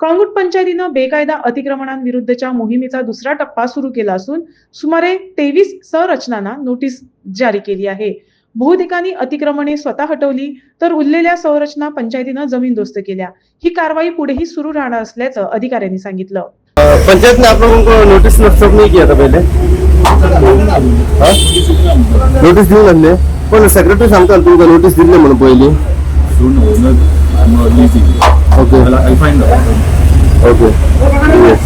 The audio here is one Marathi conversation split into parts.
कळंगूट पंचायतीनं बेकायदा अतिक्रमणांविरुद्धच्या मोहिमेचा दुसरा टप्पा सुरू केला असून सुमारे तेवीस संरचनांना नोटीस जारी केली आहे. बहुतेकांनी अतिक्रमणे स्वतः हटवली तर उरलेल्या संरचना पंचायतीनं जमीनदोस्त केल्या. ही कारवाई पुढेही सुरू राहणार असल्याचं अधिकाऱ्यांनी सांगितलं. पंचायत ने आप लोगों को नोटिस नहीं किया था पहले? नोटीस देऊन आणले. पण सेक्रेटरी सांगतात तुमका नोटीस दिली म्हणून पहिली. don't know. No, I'm not lazy. Okay I'll, I'll find out. Okay yes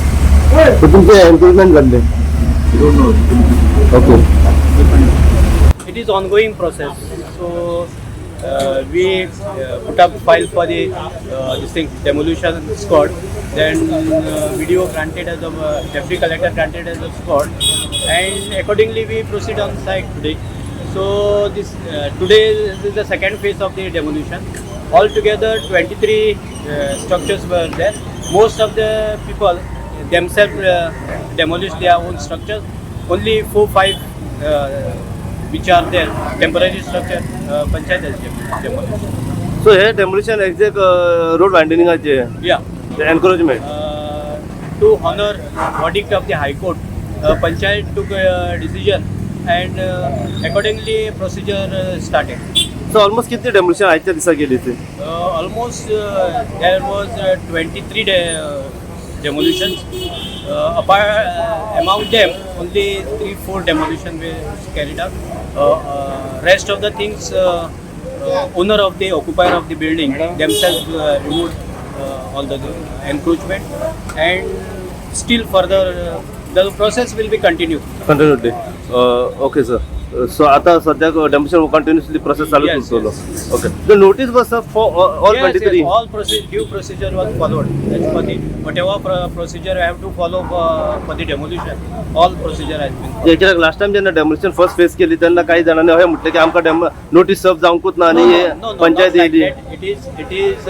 तर तुमचे एन्क्रोचमेंट झाले You don't know. Okay It is ongoing process. So uh, we uh, put up file for the uh, this thing demolition squad. Then uh, video granted as of uh, deputy collector granted as a squad, and accordingly we proceed on site today. So this uh, today is the second phase of the demolition. Altogether, 23 uh, structures were there. Most of the people themselves uh, demolished their own structures. Only four, five uh, which are there, temporary structure, uh, panchayat has dem- demolished. So हे डेमोलिशन एक्झॅक्ट रोड वायंडनिंगाचे Yeah. Encroachment Uh, to honor verdict of the High Court, uh, panchayat took a decision and uh, accordingly procedure uh, started. So almost किती डेमोलिशन आहेत त्या दिसा गेली ते almost there was twenty three the demolition अपार amount them only three four demolition we carried out rest of the things owner of the occupier of the building them remove all the encroachment and still further the process will be continue continue okay sir so आता सध्या डमिशन कंटिन्युअसली प्रोसेस चालू yes, सोलो okay notice bus for all twenty all process due procedure was followed but एव्हा procedure I have to follow for the demolition all procedure I think याच्या लास्ट टाइम ज्यांना डेमोल्युशन फर्स्ट फेस केली त्यांना काही जणांनी हे म्हटलं की आमका डेमो नोटीस सर्व जाऊकूत ना आणि panchayat it is it is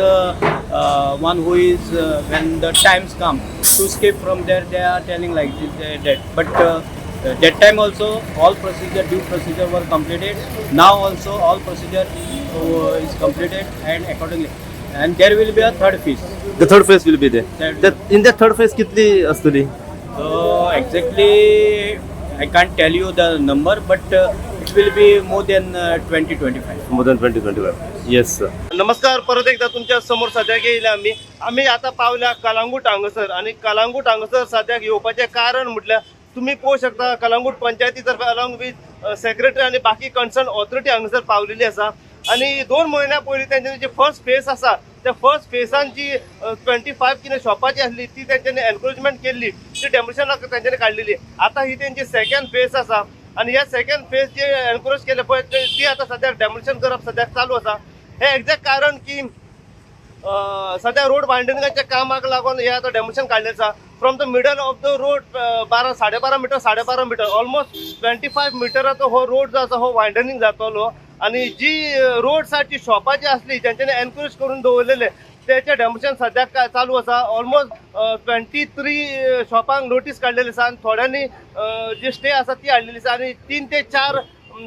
one who is when the times come to escape from there they are telling like that but that. Uh, uh, that time also all procedure due procedure were completed. Now also all procedure uh, is completed and accordingly. And there will be a third phase. The third phase will be the Third- in the third phase कितली असतली Uh, exactly, I can't tell you the number, but uh, it will be more than uh, 20 25. More than twenty twenty five yes sir नमस्कार परत एकदा तुमच्यासमोर सध्याक येयला आम्ही आम्ही आता पावल्या कलांगूट हांगसर आणि कलांगूट हांगसर सध्याक येवपाचें कारण म्हटल्यार तुम्ही पळोवंक शकता कलांगूट पंचायती तर्फे अलॉंग विथ सेक्रेटरी आणि बाकी कन्सर्न ऑथॉरिटी हांगासर पावलेली आसा आणि दोन म्हयन्या पयलीं तेंच्यांनी जे फर्स्ट फेस आसा त्या फर्स्ट फेसान जी ट्वेंटी फायव कितें शॉपाची आसली ती तेंच्यांनी एनक्रोचमेंट केल्ली ती डेमोलिशन तेंच्यांनी काडलेली आता ही तेंची सेकंड फेस आसा आणि ह्या सेकंड फेज जे एनक्रोच केले पळय ती आता सद्याक डेमोलिशन करप सद्याक चालू आसा हे एक्झॅक्ट कारण की सध्या रोड वायंडनिंगाच्या कामाक लागून हे आता डेमोशन काडलें आसा from the middle of the road बारा साडे बारा मिटर साडे बारा मिटर ऑलमोस्ट ट्वेंटी फायव मिटराचो हो रोड जो आसा हो वायंडनींग जातलो. आणि जी रोड सायडची शॉपां जी आसली ज्यांच्यानी एनकरेज करून दवरलेले त्याचे डेमोशन सद्याक चालू आसा ऑलमोस्ट ट्वेंटी थ्री शॉपांक नोटीस काढलेली आसा आनी थोड्यांनी जी स्टे आसा ती हाडलेली आसा आनी तीन ते चार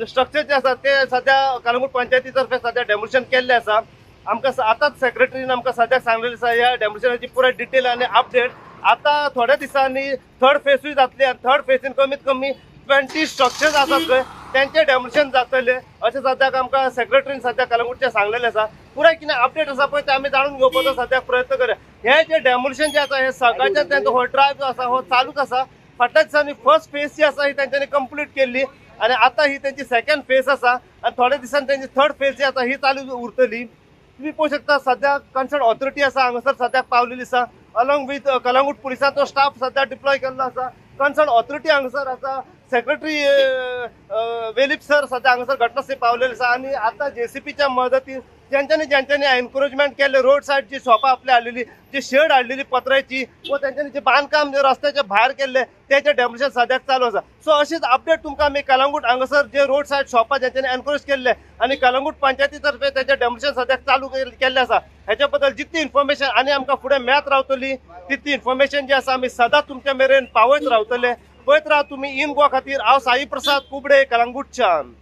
स्ट्रक्चर जे आसा ते सध्या कालंगूट पंचायती तर्फे सध्या डेमोशन केल्ले आसा आमकां आतांच सेक्रेटरीन आमकां सद्याक सांगलेलें आसा ह्या डेमोस्ट्रेशनाची पुराय डिटेल आनी अपडेट आतां थोड्या दिसांनी थर्ड फेसूय जातली आनी थर्ड फेसीन कमीत कमी ट्वेंटी स्ट्रक्चर्स आसात पळय त्यांचे डेमोलिशन जातले. अशें सद्याक आमकां सेक्रेटरीन सद्याक कलंगूटचे सांगलेलें आसा पुराय कितें अपडेट आसा पळय ते आमी जाणून घेवपाचो सद्याक प्रयत्न करया. हे जे डेमोलिशन जे आसा हे सकाळच्या तेंचो हो ड्रायव्ह जो आसा हो चालूच आसा फाटल्या दिसांनी फर्स्ट फेज जी आसा ही तेंच्यांनी कंप्लीट केल्ली आनी आतां ही तेंची सेकंड फेज आसा आनी थोड्या दिसांनी तेंची थर्ड फेज जी आसा ही चालू उरतली. तुम्ही पळोवंक शकता सध्या कन्सर्न ऑथॉरिटी आसा हांगासर सद्याक पावलेली आसा अलॉंग विथ कलंगूट पुलिसांचो स्टाफ सध्या डिप्लॉय केल्लो आसा कन्सर्न ऑथॉरिटी हांगासर आसा सेक्रेटरी वेलिप सर सध्या हांगासर घटनास्थळी पावलेले आसा आनी आतां जेसीपीच्या मदतीन ज्यांच्याने ज्यांच्याने एनकरेजमेंट केले रोड सायड जी शॉपां आपली हाडलेली जी शेड हाडलेली पत्र्याची व त्यांच्यानी जे बांदकाम जे रस्त्याच्या भायर केले त्याचे डेमोलिशन सद्याक चालू आसा सो अशीच अपडेट तुमकां आमी कलंगूट हांगासर जे रोड सायड शॉपां ज्यांच्यानी एनकरेज केले आनी कलंगूट पंचायतीतर्फे त्याचे डेमोलिशन सद्याक चालू केल- केल्ले आसा हेच्या बद्दल जितली इन्फॉर्मेशन आनी आमकां फुडें मेळत रावतली तितली इन्फॉर्मेशन जी आसा आमी सदांच तुमच्या मेरेन पावयत रावतले. पळयत राहा तुम्ही. इन गोवा खातीर हांव साई प्रसाद कुबडे कलंगूटच्यान